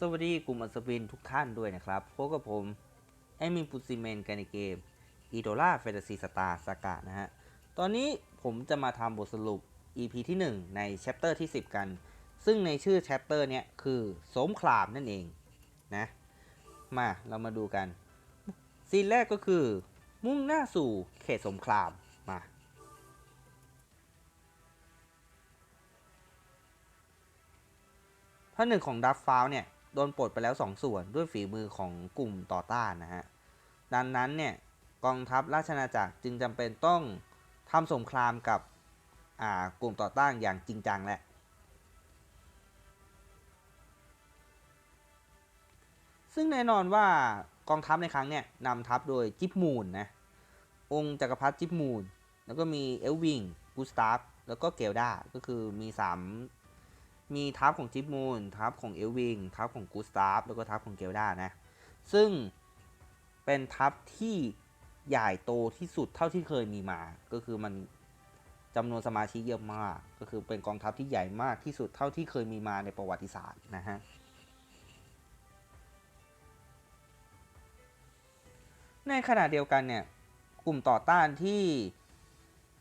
สวัสดีกลุ่มอัศวินทุกท่านด้วยนะครับพบกับผมแอมินปุซิเมนกันในเกมอีโดล่าแฟนตซีสตาร์สากะนะฮะ ตอนนี้ผมจะมาทำบทสรุป EP ที่ 1 ในแชปเตอร์ที่ 10 กัน ซึ่งในชื่อแชปเตอร์เนี้ยคือสงครามนั่นเองนะ มาเรามาดูกันซีนแรกก็คือ มุ่งหน้าสู่เขตสงครามมาพระหนึ่งของดับฟ้าวเนี่ย โดนปลดไปแล้ว 2 ส่วนด้วยฝีมือของกลุ่มต่อต้านนะฮะ ดังนั้นเนี่ยกองทัพราชอาจักรจึงจำเป็นต้องทำสงครามกับอ่ากลุ่มต่อต้านอย่างจริงจังแหละ ซึ่งแน่นอนว่ากองทัพในครั้งเนี่ยนำทัพโดยจิปมูนนะ องค์จักรพรรดิจิปมูน แล้วก็มีเอลวิง กูสตาฟ แล้วก็เกลดา ก็คือมี 3 มีทัพของจิปมูนทัพของเอลวิงทัพของกูสตาฟแล้วก็ทัพของเกลดานะ ซึ่งเป็นทัพที่ใหญ่โตที่สุดเท่าที่เคยมีมา ก็คือมันจำนวนสมาชิกเยอะมาก ก็คือเป็นกองทัพที่ใหญ่มากที่สุดเท่าที่เคยมีมาในประวัติศาสตร์นะฮะในขณะเดียวกันเนี่ยกลุ่มต่อต้านที่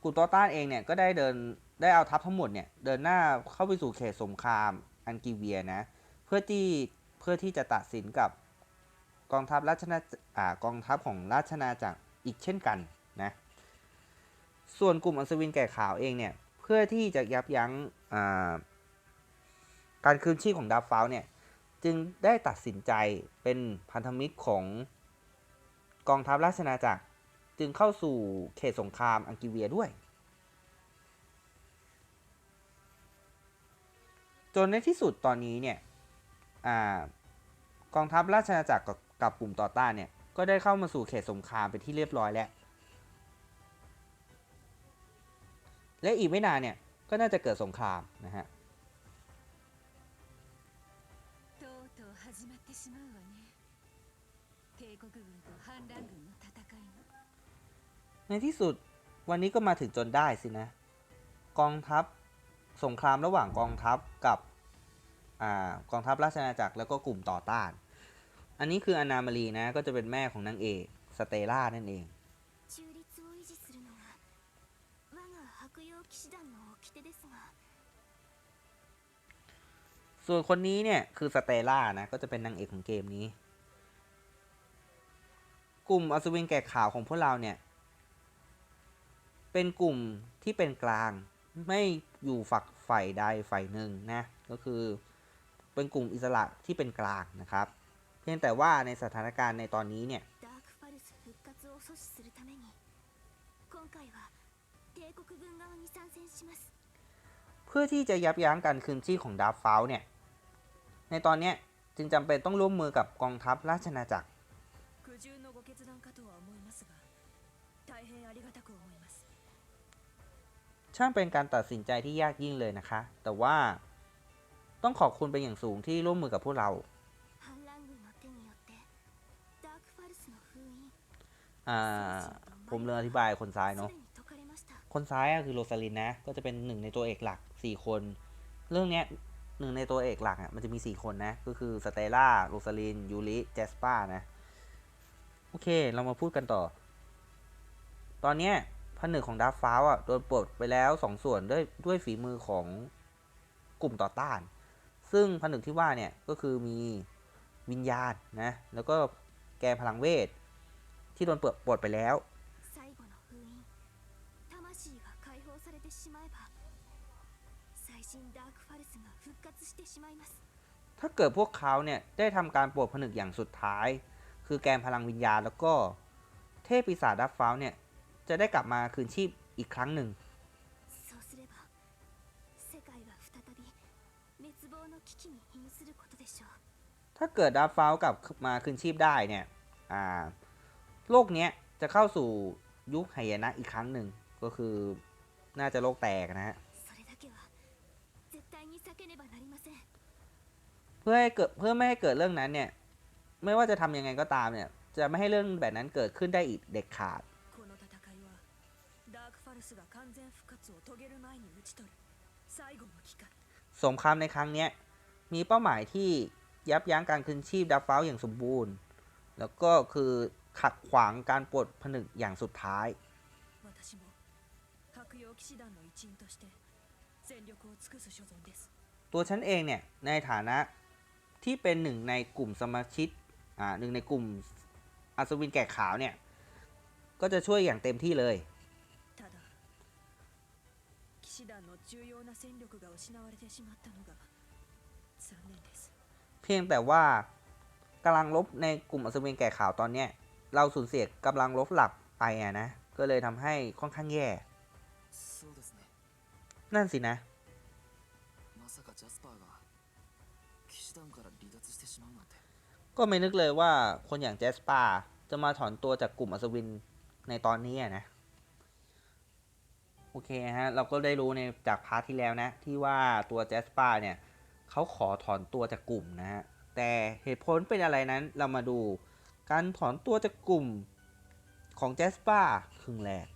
กลุ่มต่อต้านเองเนี่ยก็ได้เดิน ได้เอาทัพทั้งหมดเนี่ยเดินหน้าเข้าไปสู่เขตสงครามอันกีเวียนะ เพื่อที่เพื่อที่จะตัดสินกับกองทัพราชนาอ่ากองทัพของราชนาจักรอีกเช่นกันนะส่วนกลุ่มอัศวินแก่ขาวเองเนี่ยเพื่อที่จะยับยั้งอ่าการคืนชีพของดาฟาเนี่ยจึงได้ตัดสินใจเป็นพันธมิตรของกองทัพราชนาจักร จึงเข้าสู่เขตสงครามอังกิเวียด้วย จนในที่สุดตอนนี้เนี่ยกองทัพราชอาณาจักรกับกลุ่มต่อต้านเนี่ยก็ได้เข้ามาสู่เขตสงครามไปที่เรียบร้อยแล้ว และอีกไม่นานเนี่ยก็น่าจะเกิดสงครามนะฮะในที่สุดวันนี้ก็มาถึงจนได้สินะ กองทัพสงครามระหว่างกองทัพกับ อกองทัพราชอาจักรแล้วก็กลุ่มต่อต้าน อันนี้คืออนามารีนะก็จะเป็นแม่ของนางเอกสเตล่านั่นเองส่วนคนนี้เนี่ยคือสเตล่านะก็จะเป็นนางเอกของเกมนี้ กลุ่มอสุวินแก่ขาวของพวกเราเนี่ย เป็นกลุ่มที่เป็นกลาง ไม่อยู่ฝักฝ่ายใดฝ่ายหนึ่งนะ ก็คือ เป็นกลุ่มอิสระที่เป็นกลางนะครับ เพียงแต่ว่าในสถานการณ์ในตอนนี้เนี่ยเพื่อที่จะยับยั้งการคืนที่ของดาร์ฟาเนี่ย ในตอนนี้จึงจำเป็นต้องร่วมมือกับกองทัพราชนาจักรช่างเป็นการตัดสินใจที่ยากยิ่งเลยนะคะ แต่ว่า ต้องขอบคุณเป็นอย่างสูงที่ร่วมมือกับพวกเราผมเลืออธิบายคนซ้ายเนาะคนซ้ายคือโรซาลินนะ ก็จะเป็นหนึ่งในตัวเอกหลักสี่คน เรื่องนี้หนึ่งในตัวเอกหลักมันจะมีสี่คนนะ ก็คือสเตล่าโรซาลิน ยูริเจสปานะ โอเค เรามาพูดกันต่อ ตอนนี้ผนึกของดาร์ฟ้าอะโดนปลดไปแล้วสองส่วนด้วยด้วยฝีมือของกลุ่มต่อต้าน ซึ่งผนึกที่ว่าเนี่ยก็คือมีวิญญาณนะแล้วก็แกนพลังเวท ที่โดนเปิดปลดไปแล้วถ้าเกิดพวกเขาเนี่ยได้ทำการปลดผนึกอย่างสุดท้าย คือแกนพลังวิญญาณแล้วก็เทพปีศาจดับฟ้าเนี่ยจะได้กลับมาคืนชีพอีกครั้งหนึ่ง ถ้าเกิดดับฟาวกลับมาคืนชีพได้เนี่ยโลกเนี้ยจะเข้าสู่ยุคไหยนะอีกครั้งหนึ่งก็คือน่าจะโลกแตกนะฮะเพื่อให้เกิดเพื่อไม่ให้เกิดเรื่องนั้นเนี่ยไม่ว่าจะทำยังไงก็ตามเนี่ยจะไม่ให้เรื่องแบบนั้นเกิดขึ้นได้อีกเด็ดขาดสงครามในครั้งนี้มีเป้าหมายที่ ยับยั้งการคืนชีพดับเฟลอย่างสมบูรณ์ แล้วก็คือขัดขวางการปลดผนึกอย่างสุดท้าย 私も白洋騎士団の一員として全力を尽くす所存です ตัวฉันเองเนี่ย ในฐานะที่เป็นหนึ่งในกลุ่มสมาชิกอ่าหนึ่งในกลุ่มอัศวินแก่ขาวเนี่ย ก็จะช่วยอย่างเต็มที่เลย ただ騎士団の重要な戦力が失われてしまったのが残念です เพียงแต่ว่ากำลังลบในกลุ่มอัศวินแก่ขาวตอนเนี้ยเราสูญเสียกำลังลบหลักไปอะนะ ก็เลยทำให้ค่อนข้างแย่ นั่นสินะก็ไม่นึกเลยว่าคนอย่างแจสปาจะมาถอนตัวจากกลุ่มอัศวินในตอนนี้นะ โอเคฮะ เราก็ได้รู้ในจากพาร์ทที่แล้วนะ ที่ว่าตัวแจสปาเนี่ย เขาขอถอนตัวจากกลุ่มนะฮะ แต่เหตุผลเป็นอะไรนั้นเรามาดู การถอนตัวจากกลุ่มของแจสปาครึ่งแรก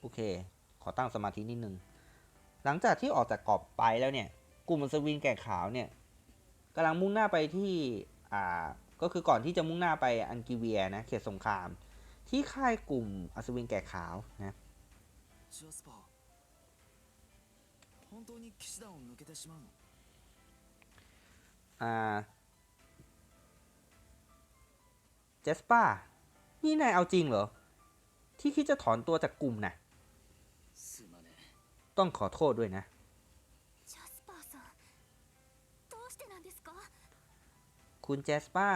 โอเค ขอตั้งสมาธินิดนึง หลังจากที่ออกจากเกาะไปแล้วเนี่ย กลุ่มอัศวินแก่ขาวเนี่ยกำลังมุ่งหน้าไปที่ อ่า ก็คือก่อนที่จะมุ่งหน้าไปอันกิเวียนะ เขตสงคราม ที่ค่ายกลุ่มอัศวินแก่ขาวนะเจสป้า นี่นายเอาจริงเหรอ ที่คิดจะถอนตัวจากกลุ่มนะต้องขอโทษด้วยนะ คุณเจสป้า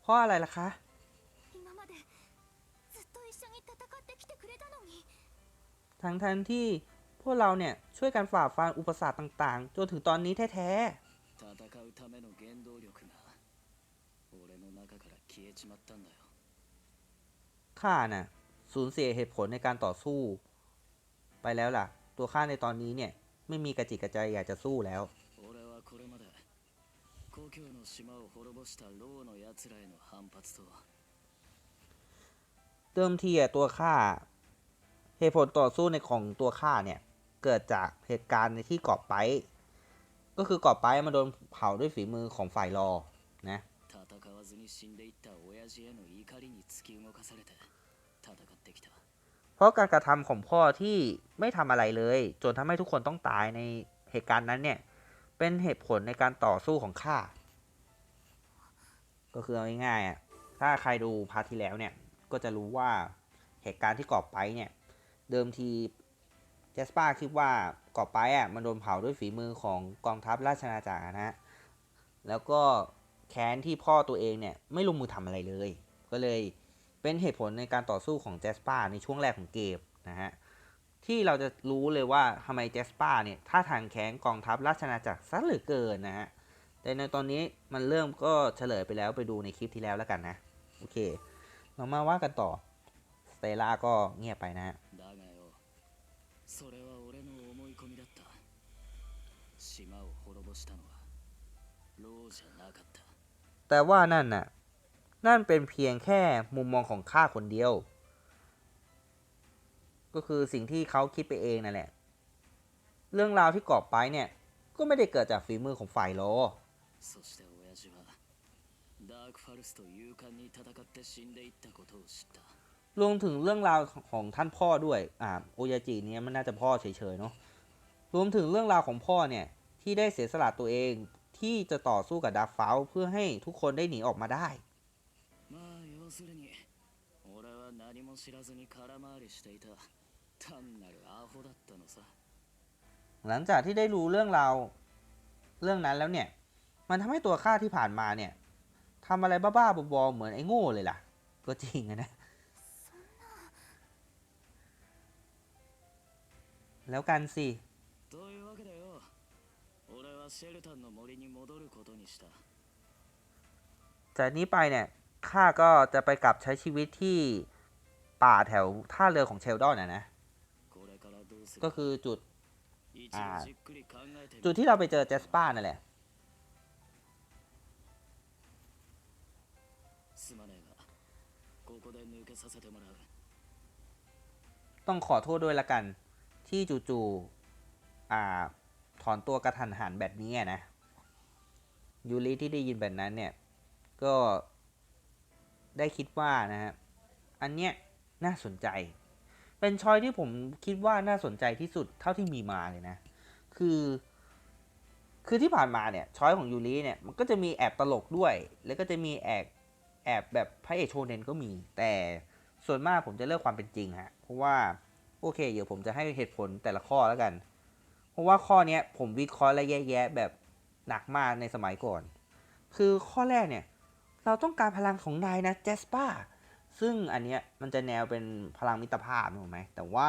เพราะอะไรล่ะคะ ทั้งทันที่พวกเราเนี่ย ช่วยกันฝ่าฟันอุปสรรคต่างๆ จนถึงตอนนี้แท้ 戦うための原動力が俺の中から消えちまったんだよ ๆ ข้าน่ะ สูญเสียเหตุผลในการต่อสู้ ไปแล้วล่ะ ตัวข้าในตอนนี้เนี่ย ไม่มีกระจิกกระใจอยากจะสู้แล้ว 俺はこれまで故郷の島を滅ぼしたローの奴らへの反発と เดิมทีอะตัวข้า เหตุผลต่อสู้ในของตัวข้าเนี่ย เกิดจากเหตุการณ์ในที่เกาะไป ก็คือเกาะไปมันโดนเผาด้วยฝีมือของฝ่ายรอนะเพราะการกระทำของพ่อที่ไม่ทำอะไรเลย จนทำให้ทุกคนต้องตายในเหตุการณ์นั้นเนี่ย เป็นเหตุผลในการต่อสู้ของข้าก็คือเอาง่ายๆอะถ้าใครดูพาร์ทที่แล้วเนี่ยก็จะรู้ว่าเหตุการณ์ที่กาะไปเนี่ย เดิมทีจสปาคิดว่าเกาะไปอะมันโดนเผาด้วยฝีมือของกองทัพราชนาจักนะฮะ แล้วก็แค้นที่พ่อตัวเองเนี่ยไม่ลงมือทำอะไรเลย ก็เลยเป็นเหตุผลในการต่อสู้ของเจสปาในช่วงแรกของเกมนะฮะ ที่เราจะรู้เลยว่าทำไมเจสปาเนี่ยท่าทางแข้งกองทัพราชนาจักรซะเหลือเกินนะฮะ แต่ในตอนนี้มันเริ่มก็เฉลยไปแล้วไปดูในคลิปที่แล้วแล้วกันนะ โอเค เรามาว่ากันต่อ สเตล่าก็เงียบไปนะฮะ それは俺の思い込みだった島を滅ぼしたのはローじゃなかった แต่ว่านั่นน่ะ นั่นเป็นเพียงแค่มุมมองของข้าคนเดียว ก็คือสิ่งที่เขาคิดไปเองนั่นแหละ เรื่องราวที่กอบไปเนี่ย ก็ไม่ได้เกิดจากฝีมือของฝ่ายโล そして親父はダークファルスと勇敢に戦って死んでいったことを知った รวมถึงเรื่องราวของท่านพ่อด้วยอ่าโอยาจิเนี่ยมันน่าจะพ่อเฉยๆเนาะรวมถึงเรื่องราวของพ่อเนี่ยที่ได้เสียสละตัวเองที่จะต่อสู้กับดาร์ฟาเพื่อให้ทุกคนได้หนีออกมาได้หลังจากที่ได้รู้เรื่องราวเรื่องนั้นแล้วเนี่ย มันทำให้ตัวข้าที่ผ่านมาเนี่ยทำอะไรบ้าๆบอๆเหมือนไอ้โง่เลยล่ะ ก็จริงนะ แล้วกันสิจากนี้ไปเนี่ยข้าก็จะไปกลับใช้ชีวิตที่ป่าแถวท่าเรือของเชลดอนนะนะ ก็คือจุดจุดที่เราไปเจอเจสป้านั่นแหละต้องขอโทษด้วยละกัน ที่จู่ๆอ่า ถอนตัวกระทันหันแบบนี้นะ ยูริที่ได้ยินแบบนั้นเนี่ย ก็ได้คิดว่านะฮะ อันเนี้ยน่าสนใจ เป็นชอยที่ผมคิดว่าน่าสนใจที่สุดเท่าที่มีมาเลยนะ คือ คือที่ผ่านมาเนี่ยชอยของยูริเนี่ยมันก็จะมีแอบตลกด้วย แล้วก็จะมีแอบแอบแบบพระเอกโชเนนก็มี แต่ส่วนมากผมจะเลือกความเป็นจริงฮะ เพราะว่า โอเค เดี๋ยวผมจะให้เหตุผลแต่ละข้อแล้วกัน เพราะว่าข้อเนี้ยผมวิเคราะห์และแยกแยะแบบหนักมากในสมัยก่อน คือข้อแรกเนี่ย เราต้องการพลังของนายนะแจสปาซึ่งอันเนี้ยมันจะแนวเป็นพลังมิตรภาพถูกไหมแต่ว่า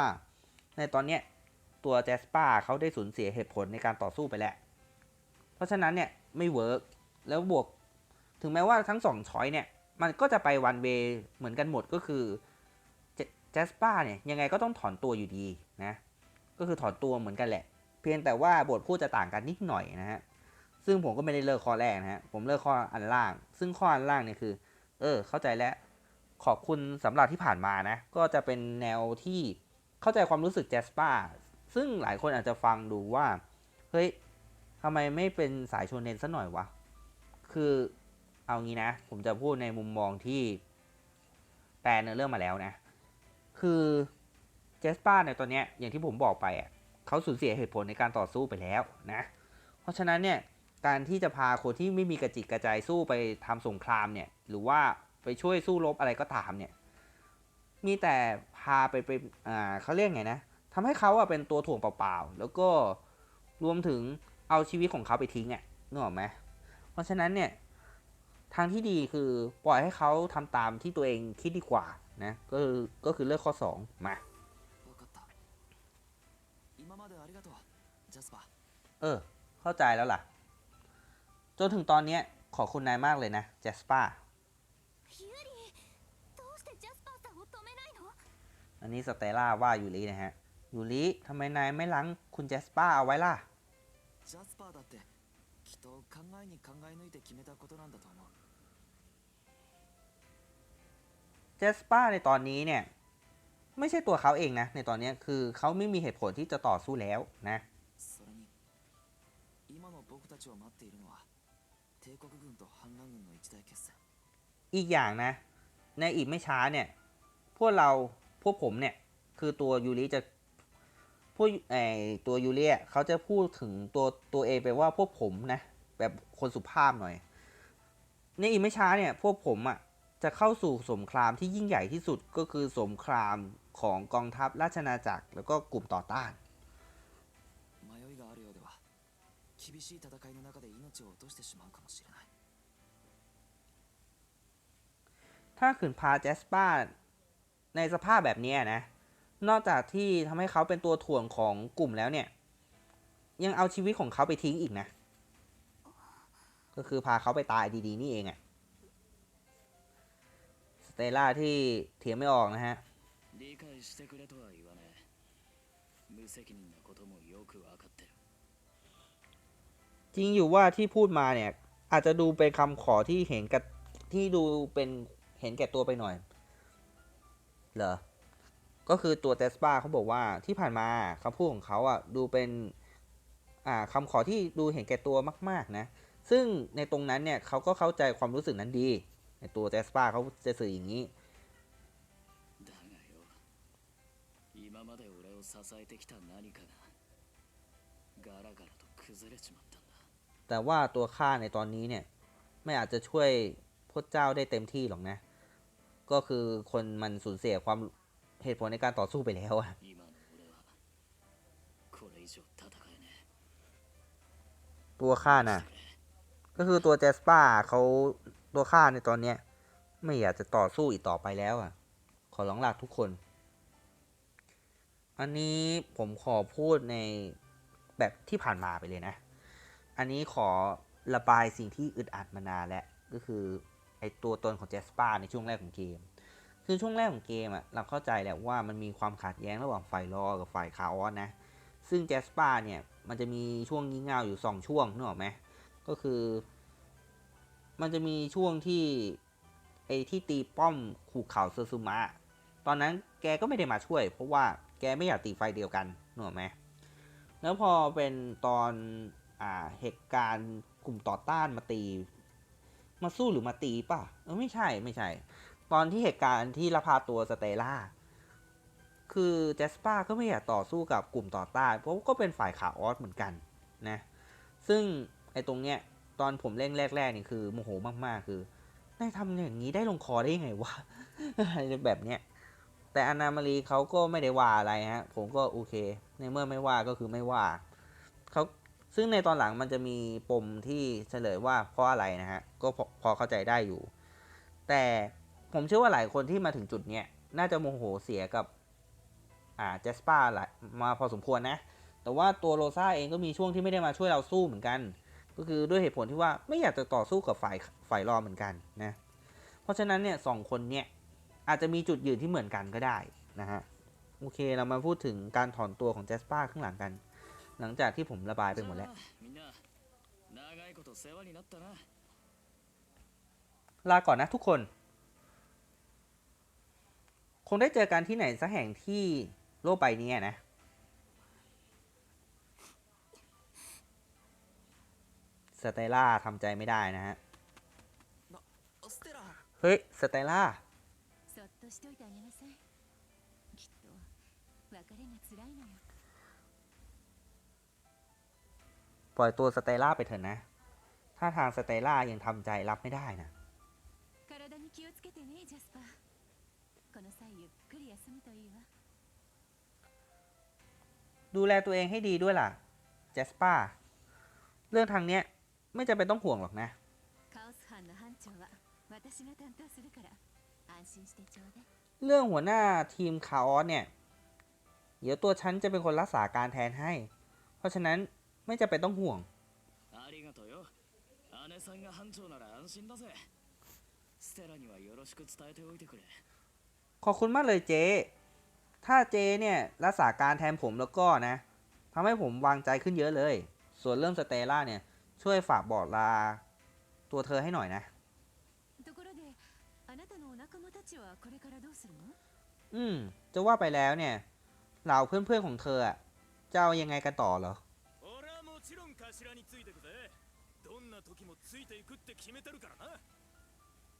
ในตอนเนี้ยตัวแจสปาเขาได้สูญเสียเหตุผลในการต่อสู้ไปแล้ว เพราะฉะนั้นเนี่ยไม่เวิร์กแล้วบวก ถึงแม้ว่าทั้งสองช้อยเนี่ย มันก็จะไปวันเวเหมือนกันหมดก็คือ จสปาเนี่ยยังไงก็ต้องถอนตัวอยู่ดีนะก็คือถอนตัวเหมือนกันแหละ เพียงแต่ว่าบทพูดจะต่างกันนิดหน่อยนะฮะซึ่งผมก็ไม่ได้เลิกข้อแรกนะฮะผมเลิกข้ออันล่าง ซึ่งข้ออันล่างเนี่ยคือ เออ เข้าใจแล้วขอบคุณสำหรับที่ผ่านมานะ ก็จะเป็นแนวที่เข้าใจความรู้สึกแจสปาซึ่งหลายคนอาจจะฟังดูว่า เฮ้ยทำไมไม่เป็นสายโชเนนซะหน่อยวะ คือเอางี้นะ ผมจะพูดในมุมมองที่แปลเนื้อเรื่องมาแล้วนะ คือเจสปาในตอนเนี้ยอย่างที่ผมบอกไปอะเขาสูญเสียเหตุผลในการต่อสู้ไปแล้วนะ เพราะฉะนั้นเนี่ยการที่จะพาคนที่ไม่มีกระจิกกระใจสู้ไปทำสงครามเนี่ยหรือว่าไปช่วยสู้รบอะไรก็ตามเนี่ยมีแต่พาไปไปอ่าเขาเรียกไงนะทำให้เขาอะเป็นตัวถ่วงเปล่าๆ แล้วก็รวมถึงเอาชีวิตของเขาไปทิ้งอะนึกออกไหมเพราะฉะนั้นเนี่ย ทางที่ดีคือปล่อยให้เขาทำตามที่ตัวเองคิดดีกว่านะก็คือก็คือเลือกข้อ 2 มาเออ เข้าใจแล้วล่ะ จนถึงตอนนี้ขอคุณนายมากเลยนะแจสปาอันนี้สเตล่าว่ายูรินะฮะยูริทำไมนายไม่ล้างคุณแจสปาเอาไว้ล่ะジャスパーだってきっと考えに考え抜いて決めたことなんだと思う เจสป้าในตอนนี้เนี่ย ไม่ใช่ตัวเขาเองนะ ในตอนนี้คือเขาไม่มีเหตุผลที่จะต่อสู้แล้วนะอีกอย่างนะ ในอีกไม่ช้าเนี่ย พวกเราพวกผมเนี่ย คือตัวยูริจะพวกไอตัวยูเลียเขาจะพูดถึงตัวตัวเองไปว่าพวกผมนะ แบบคนสุภาพหน่อย ในอีกไม่ช้าเนี่ย พวกผมอะ่ะ จะเข้าสู่สงครามที่ยิ่งใหญ่ที่สุดก็คือสงครามของกองทัพราชนาจักร แล้วก็กลุ่มต่อต้าน 迷いがあるようでは厳しい戦いの中で命を落としてしまうかもしれない ถ้าขืนพาแจสปาในสภาพแบบเนี้ยนะ นอกจากที่ทำให้เขาเป็นตัวถ่วงของกลุ่มแล้วเนี่ย ยังเอาชีวิตของเขาไปทิ้งอีกนะ ก็คือพาเขาไปตายดีๆ นี่เองอะส เตล่าที่เถียงไม่ออกนะฮะจริงอยู่ว่าที่พูดมาเนี่ย อาจจะดูเป็นคำขอที่เห็นกับที่ดูเป็นเห็นแก่ตัวไปหน่อย เหรอ ก็คือตัวเตสปาเขาบอกว่าที่ผ่านมาคำพูดของเขาอะดูเป็นอ่าคำขอที่ดูเห็นแก่ตัวมาก ๆ นะ ซึ่งในตรงนั้นเนี่ยเขาก็เข้าใจความรู้สึกนั้นดี ในตัวเตสปาเขาจะสื่ออย่างนี้ だがよ今まで俺を支えてきた何かがガラガラと崩れちまったんだ แต่ว่าตัวข้าในตอนนี้เนี่ย ไม่อาจจะช่วยพระเจ้าได้เต็มที่หรอกนะ ก็คือคนมันสูญเสียความเหตุผลในการต่อสู้ไปแล้วอะ 今の俺はこれ以上戦えね ตัวข้า え น่ะ してくれ ก็คือตัวแจสปาเขา ตัวข้าในตอนเนี้ย ไม่อยากจะต่อสู้อีกต่อไปแล้วอะ ขอร้องลาทุกคน อันนี้ผมขอพูดในแบบที่ผ่านมาไปเลยนะ อันนี้ขอระบายสิ่งที่อึดอัดมานานแล้วก็คือไอตัวตนของแจสปาในช่วงแรกของเกม คือช่วงแรกของเกมอะเราเข้าใจแหละว่ามันมีความขัดแย้งระหว่างฝ่ายรอกับฝ่ายคาออสนะ ซึ่งแจสปาเนี่ยมันจะมีช่วงงี่เง่าอยู่สองช่วงนึกออกไหมก็คือ มันจะมีช่วงที่ไอ้ที่ตีป้อมขู่เข่าเซอร์ซูมะตอนนั้นแกก็ไม่ได้มาช่วย เพราะว่าแกไม่อยากตีไฟเดียวกันหนึกออกไหมแล้วพอเป็นตอนอ่าเหตุการณ์กลุ่มต่อต้านมาตี มาสู้หรือมาตีป่ะเออไม่ใช่ไม่ใช่ ตอนที่เหตุการณ์ที่ลพาตัวสเตล่าคือแจสปาก็ไม่อยากต่อสู้กับกลุ่มต่อต้าน เพราะก็เป็นฝ่ายขาออสเหมือนกันนะซึ่งไอ้ตรงเนี้ย ตอนผมเล่นแรกๆนี่คือโมโหมากๆ คือนายทำอย่างนี้ได้ลงคอได้ยังไงวะอะไรแบบเนี้ยแต่อนามารีเขาก็ไม่ได้ว่าอะไรฮะ ผมก็โอเค ในเมื่อไม่ว่าก็คือไม่ว่าเขาซึ่งในตอนหลังมันจะมีปมที่เฉลยว่าเพราะอะไรนะฮะ ก็พอพอเข้าใจได้อยู่ แต่ผมเชื่อว่าหลายคนที่มาถึงจุดเนี้ยน่าจะโมโหเสียกับ อ่าเจสปาหลายมาพอสมควรนะ แต่ว่าตัวโรซ่าเองก็มีช่วงที่ไม่ได้มาช่วยเราสู้เหมือนกัน ก็คือด้วยเหตุผลที่ว่าไม่อยากจะต่อสู้กับฝ่ายฝ่ายรอเหมือนกันนะเพราะฉะนั้นเนี่ยสองคนเนี่ยอาจจะมีจุดยืนที่เหมือนกันก็ได้นะฮะโอเคเรามาพูดถึงการถอนตัวของแจสปาข้างหลังกัน หลังจากที่ผมระบายไปหมดแล้วลาก่อนนะทุกคน คงได้เจอกันที่ไหนสักแห่งที่โลกใบนี้นะ สเตล่าทำใจไม่ได้นะฮะ เฮ้ย สเตล่าปล่อยตัวสเตล่าไปเถอะนะ ถ้าทางสเตล่ายังทำใจรับไม่ได้นะดูแลตัวเองให้ดีด้วยล่ะ เจสป้า เรื่องทางเนี้ย ไม่จำเป็นต้องห่วงหรอกนะเรื่องหัวหน้าทีมคาออสเนี่ย เดี๋ยวตัวฉันจะเป็นคนรักษาการแทนให้ เพราะฉะนั้นไม่จะเป็นต้องห่วง ขอบคุณมากเลยเจถ้าเจเนี่ยรักษาการแทนผมแล้วก็นะทำให้ผมวางใจขึ้นเยอะเลย ส่วนเรื่องสเตล่าเนี่ย ช่วยฝากบอกลาตัวเธอให้หน่อยนะ อืม จะว่าไปแล้วเนี่ย เหล่าเพื่อนๆของเธอเจ้ายังไงกันต่อเหรอ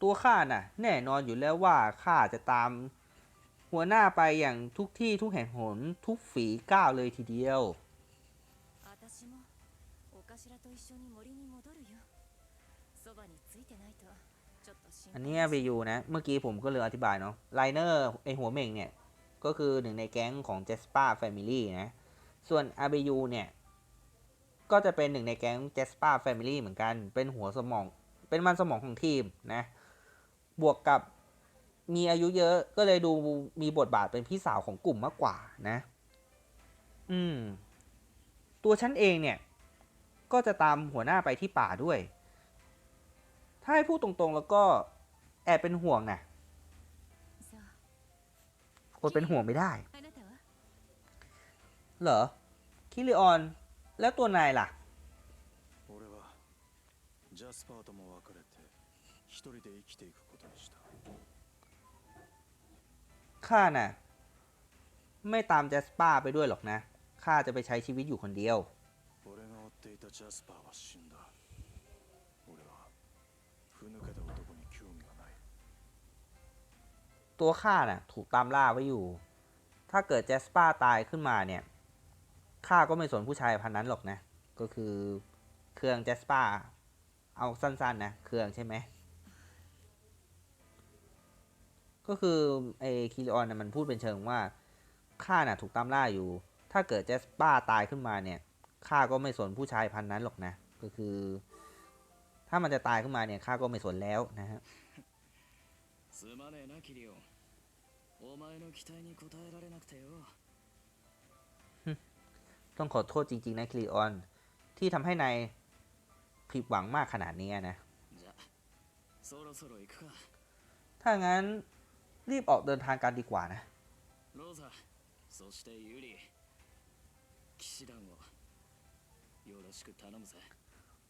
ตัวข้าน่ะ แน่นอนอยู่แล้วว่าข้าจะตาม หัวหน้าไปอย่างทุกที่ทุกแห่งหนทุกฝีก้าวเลยทีเดียว 一緒に森に戻るよそばについてないとちょっと心 อัน 配 นี้ だし ไปอยู่นะ เมื่อกี้ผมก็เลยอธิบายเนาะไลเนอร์ไอหัวเม่งเนี่ย ก็คือหนึ่งในแก๊งของเจสปาแฟมิลี่นะ ส่วน RBU เนี่ย ก็จะเป็นหนึ่งในแก๊งเจสปาแฟมิลี่เหมือนกัน เป็นหัวสมอง เป็นมันสมองของทีมนะ บวกกับมีอายุเยอะก็เลยดูมีบทบาทเป็นพี่สาวของกลุ่มมากกว่านะ อืม ตัวฉันเองเนี่ย ก็จะตามหัวหน้าไปที่ป่าด้วย ถ้าให้พูดตรงๆแล้วก็แอบเป็นห่วงนะอดเป็นห่วงไม่ได้ เหรอ คิริออน แล้วตัวนายล่ะ ข้าน่ะ ไม่ตามแจสปาไปด้วยหรอกนะ ข้าจะไปใช้ชีวิตอยู่คนเดียว いたジャスパーは死んだ俺はふぬけた男に興味がない ตัวข้าน่ะ ถูกตามล่าไว้อยู่ ถ้าเกิดแจสปาตายขึ้นมาเนี่ย ข้าก็ไม่สนผู้ชายพันนั้นหรอกนะ ก็คือเครื่องแจสปาเอาสั้นๆนะ เครื่องใช่ไหม ก็คือไอ้คิริออนนะมันพูดเป็นเชิงว่า ข้าน่ะถูกตามล่าอยู่ ถ้าเกิดแจสปาตายขึ้นมาเนี่ย ข้าก็ไม่สนผู้ชายพันนั้นหรอกนะ ก็คือ ถ้ามันจะตายขึ้นมาเนี่ย ข้าก็ไม่สนแล้วนะฮะ すまねえなキリオンお前の期待に応えられなくてよ ต้องขอโทษจริง ๆ นะคลีออน ที่ทำให้นายผิดหวังมากขนาดนี้นะ じゃそろそろ行くか ถ้างั้นรีบออกเดินทางกันดีกว่านะ ローザそしてユリ騎士団をよろしく頼むぜ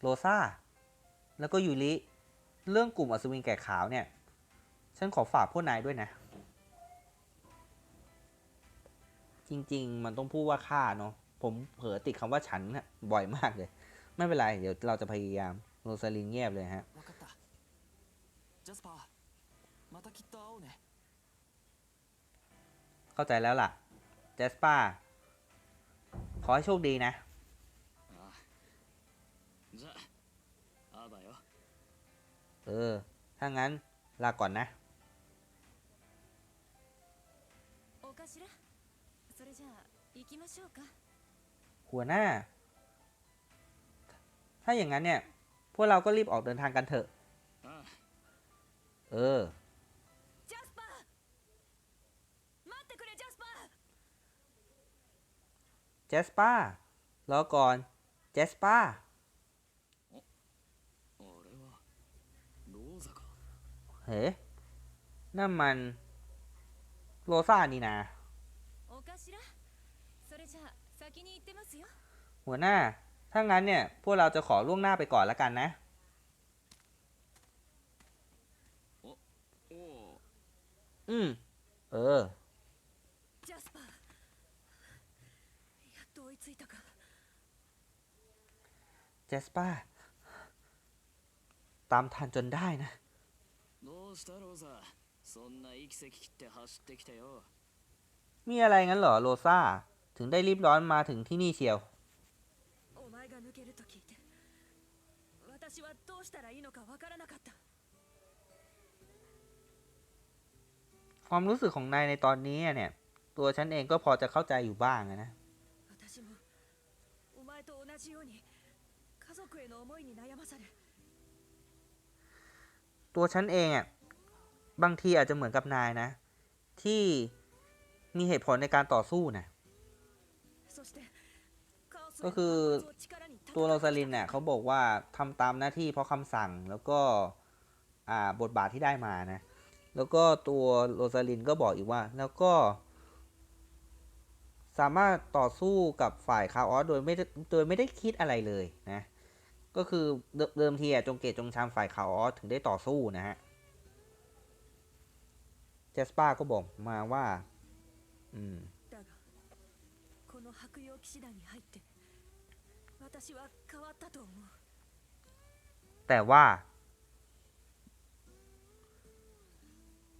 โรซาแล้วก็ยูริ เรื่องกลุ่มอสุวินแก่ขาวเนี่ย ฉันขอฝากพวกนายด้วยนะ จริง ๆ มันต้องพูดว่าข้าเนาะ ผมเผลอติดคำว่าฉันนะะบ่อยมากเลย ไม่เป็นไร เดี๋ยวเราจะพยายาม โรซาลินเงียบเลยฮะเข้าใจแล้วล่ะ เจสป้า ขอให้โชคดีนะ เออ ถ้างั้นลาก่อนนะ หัวหน้า ถ้าอย่างนั้นเนี่ย พวกเราก็รีบออกเดินทางกันเถอะ เออ เจสป้ารอก่อน เจสป้า เฮ้นั่นมัน โรซ่านี่นะหัวหน้า ถ้างั้นเนี่ย พวกเราจะขอล่วงหน้าไปก่อนละกันนะอืม เออเจสป้า ตามทันจนได้นะ どうしたローザそんな息せき切って走ってきてよ มีอะไรงั้นเหรอโรซ่า ถึงได้รีบร้อนมาถึงที่นี่เชียว お前が抜けると聞いて私はどうしたらいいのかわからなかった ความรู้สึกของนายในตอนนี้เนี่ย ตัวฉันเองก็พอจะเข้าใจอยู่บ้างอะนะ 私もお前と同じように家族への思いに悩まされ ตัวฉันเองอะบางทีอาจจะเหมือนกับนายนะ ที่มีเหตุผลในการต่อสู้นะก็คือตัวโรซาลินเนี่ยเขาบอกว่าทำตามหน้าที่เพราะคำสั่งแล้วก็บทบาทที่ได้มานะ แล้วก็ตัวโรซาลินก็บอกอีกว่า แล้วก็ สามารถต่อสู้กับฝ่ายคาออสโดยไม่โดยไม่ได้คิดอะไรเลยนะ ก็คือเดิมทีอะจงเกตจงชามฝ่ายขาวถึงได้ต่อสู้นะฮะเจสปาก็บอกมาว่า อืมแต่ว่า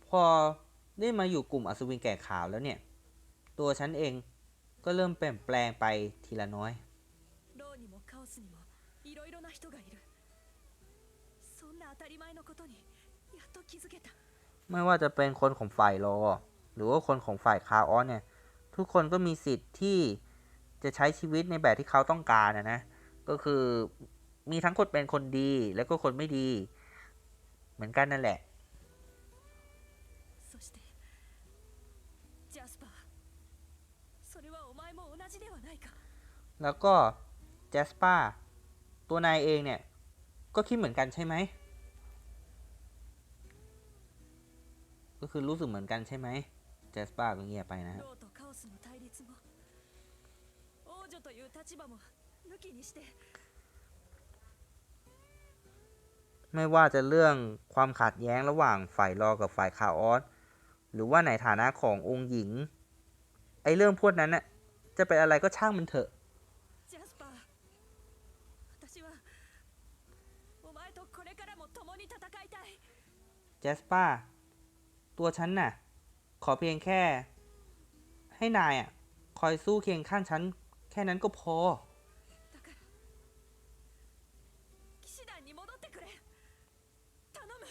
พอได้มาอยู่กลุ่มอัศวินแก่ขาวแล้วเนี่ย ตัวฉันเองก็เริ่มเปลี่ยนแปลงไปทีละน้อย 人がいるそんな当たり前のことにやっと気づけた ไม่ว่าจะเป็นคนของฝ่ายรอ หรือว่าคนของฝ่ายคาออสเนี่ย ทุกคนก็มีสิทธิ์ที่จะใช้ชีวิตในแบบที่เขาต้องการนะนะ ก็คือมีทั้งคนเป็นคนดีแล้วก็คนไม่ดี เหมือนกันนั่นแหละ そしてジャスパーそれはお前も同じではないか แล้วก็แจสปา ตัวนายเองเนี่ยก็คิดเหมือนกันใช่ไหม ก็คือรู้สึกเหมือนกันใช่ไหมแจสป้าก็เงียบไปนะะไม่ว่าจะเรื่องความขัดแย้งระหว่างฝ่ายรอกับฝ่ายคาออสหรือว่าในฐานะขององค์หญิง ไอ้เรื่องพวกนั้นน่ะจะเป็นอะไรก็ช่างมันเถอะ สปาตัวฉันน่ะ ขอเพียงแค่ ให้นายอ่ะ คอยสู้เคียงข้างฉัน แค่นั้นก็พอ だから騎士団に戻ってくれ頼む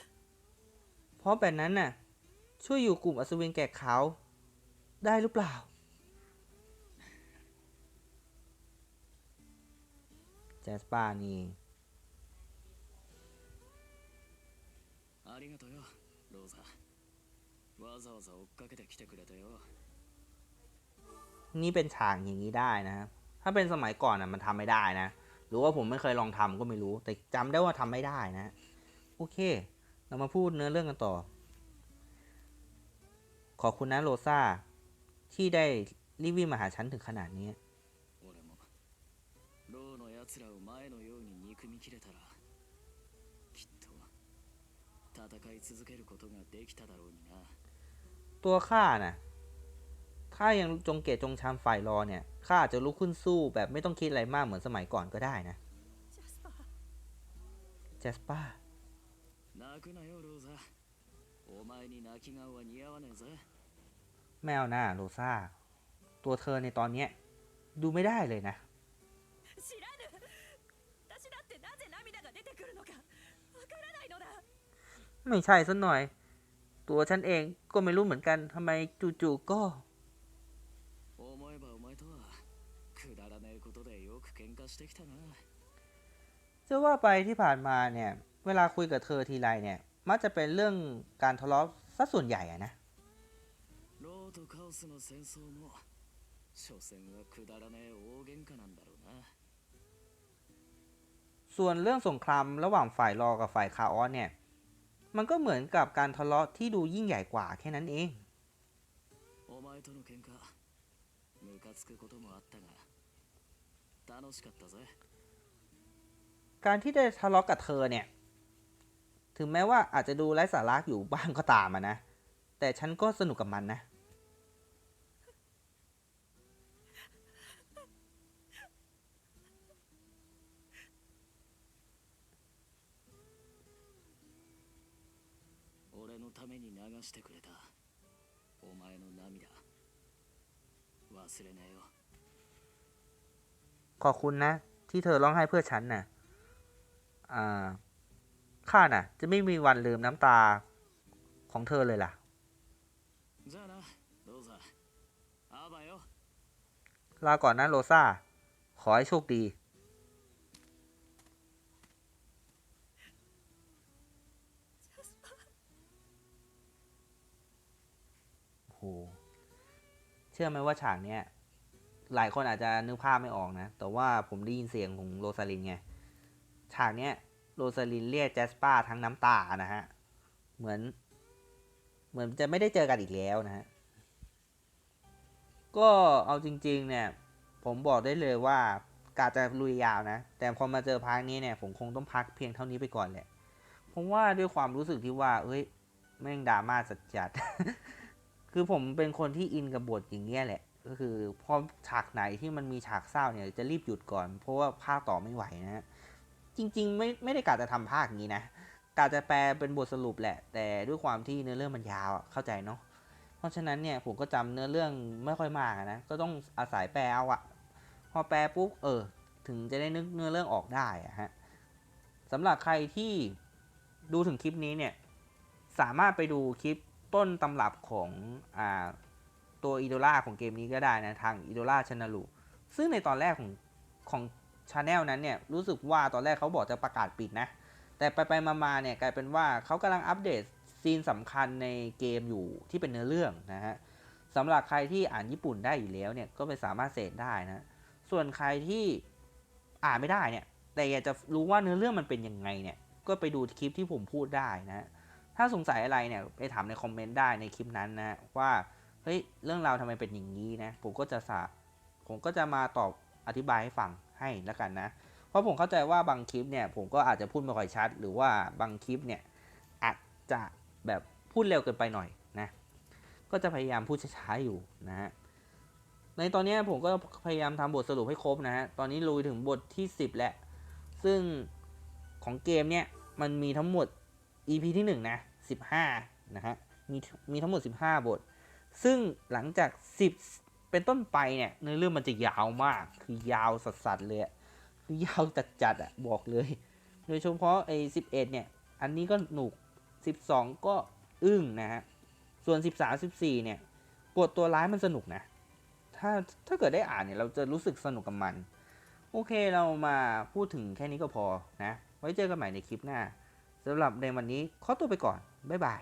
เพราะแบบนั้นน่ะ ช่วยอยู่กลุ่มอัศวินแก่ขาว ได้หรือเปล่า แจสปานี่ ありがとうよローザ わざわざ追っかけてきてくれてよ นี่เป็นฉากอย่างนี้ได้นะ ถ้าเป็นสมัยก่อนอ่ะมันทำไม่ได้นะ หรือว่าผมไม่เคยลองทำก็ไม่รู้ แต่จำได้ว่าทำไม่ได้นะ โอเค เรามาพูดเนื้อเรื่องกันต่อ ขอบคุณนะโรซ่า ที่ได้รีบวิ่งมาหาฉันถึงขนาดนี้ 俺もローの奴らを前のように憎みきれたらきっと戦い続けることができただろうにな ตัวข้านะถ้ายังจงเกตจงชามฝ่ายรอเนี่ยข้าจะลุกขึ้นสู้แบบไม่ต้องคิดอะไรมากเหมือนสมัยก่อนก็ได้นะเจสปาแมวหน้าโรซาตัวเธอในตอนนี้ดูไม่ได้เลยนะไม่ใช่สักหน่อย ตัวฉันเองก็ไม่รู้เหมือนกันทำไมจู่ๆก็จะว่าไปที่ผ่านมาเนี่ย เวลาคุยกับเธอทีไรเนี่ย มักจะเป็นเรื่องการทะเลาะซะส่วนใหญ่อะนะส่วนเรื่องสงครามระหว่างฝ่ายรอกับฝ่ายคาออสเนี่ย มันก็เหมือนกับการทะเลาะที่ดูยิ่งใหญ่กว่าแค่นั้นเองการที่ได้ทะเลาะกับเธอเนี่ย ถึงแม้ว่าอาจจะดูไร้สาระอยู่บ้างก็ตามนะ แต่ฉันก็สนุกกับมันนะ してくれたお前の涙忘れねえよ ขอบคุณนะ ที่เธอร้องไห้เพื่อฉันน่ะ อ่า ข้าน่ะ จะไม่มีวันลืมน้ำตาของเธอเลยล่ะ じゃあなローザアバよ ลาก่อนนะโรซาขอให้โชคดี ชื่อไหมว่าฉากเนี้ยหลายคนอาจจะนึกภาพไม่ออกนะ แต่ว่าผมได้ยินเสียงของโรซาลินไง ฉากเนี้ยโรซาลินเรียกแจสปาทั้งน้ำตานะฮะ เหมือน เหมือนจะไม่ได้เจอกันอีกแล้วนะฮะ ก็เอาจริง ๆ เนี่ย ผมบอกได้เลยว่ากาจะลุยยาวนะ แต่พอมาเจอพักนี้เนี่ย ผมคงต้องพักเพียงเท่านี้ไปก่อนแหละ เพราะว่าด้วยความรู้สึกที่ว่าเอ้ย แม่งดราม่าจัด คือผมเป็นคนที่อินกับบทอย่างเงี้ยแหละ ก็คือพอฉากไหนที่มันมีฉากเศร้าเนี่ยจะรีบหยุดก่อน เพราะว่าภาคต่อไม่ไหวนะฮะจริง ๆ ไม่ไม่ได้กะจะทำภาคอย่างนี้นะกะจะแปลเป็นบทสรุปแหละ แต่ด้วยความที่เนื้อเรื่องมันยาวเข้าใจเนาะเพราะฉะนั้นเนี่ยผมก็จำเนื้อเรื่องไม่ค่อยมากนะก็ต้องอาศัยแปลเอาอะพอแปลปุ๊บเออ ถึงจะได้นึกเนื้อเรื่องออกได้อะฮะสำหรับใครที่ดูถึงคลิปนี้เนี่ยสามารถไปดูคลิป ต้นตำรับของอ่าตัวอีโดล่าของเกมนี้ก็ได้นะ ทางอีโดล่าชนาลูซึ่งในตอนแรกของของชาแนลนั้นเนี่ยรู้สึกว่าตอนแรกเขาบอกจะประกาศปิดนะ แต่ไปไปๆมาๆเนี่ยกลายเป็นว่าเขากำลังอัปเดตซีนสำคัญในเกมอยู่ที่เป็นเนื้อเรื่องนะฮะสำหรับใครที่อ่านญี่ปุ่นได้อยู่แล้วเนี่ยก็ไปสามารถเสพได้นะ ส่วนใครที่อ่านไม่ได้เนี่ยแต่อยากจะรู้ว่าเนื้อเรื่องมันเป็นยังไงเนี่ยก็ไปดูคลิปที่ผมพูดได้นะ ถ้าสงสัยอะไรเนี่ยไปถามในคอมเมนต์ได้ในคลิปนั้นนะว่าเฮ้ยเรื่องราวทำไมเป็นอย่างนี้นะผมก็จะสาผมก็จะมาตอบอธิบายให้ฟังให้แล้วกันนะ เพราะผมเข้าใจว่าบางคลิปเนี่ยผมก็อาจจะพูดไม่ค่อยชัด หรือว่าบางคลิปเนี่ยอาจจะแบบพูดเร็วเกินไปหน่อยนะก็จะพยายามพูดช้าๆอยู่นะฮะในตอนนี้ผมก็พยายามทำบทสรุปให้ครบนะฮะ ตอนนี้ลุยถึงบทที่ 10 แล้ว ซึ่งของเกมเนี่ย มันมีทั้งหมด EP ที่ 1 นะ 15นะฮะมีมีทั้งหมด 15 บท ซึ่งหลังจาก 10 เป็นต้นไปเนี่ยเนื้อเรื่องมันจะยาวมากคือยาวสัสๆเลยคือยาวจัดๆอะบอกเลย โดยเฉพาะไอ้11 เนี่ย อันนี้ก็หนุก 12 ก็อึ้งนะฮะส่วน 13 14 เนี่ยบทตัวร้ายมันสนุกนะ ถ้าถ้าเกิดได้อ่านเนี่ยเราจะรู้สึกสนุกกับมัน โอเคเรามาพูดถึงแค่นี้ก็พอนะ ไว้เจอกันใหม่ในคลิปหน้าสำหรับในวันนี้ขอตัวไปก่อน บ๊ายบาย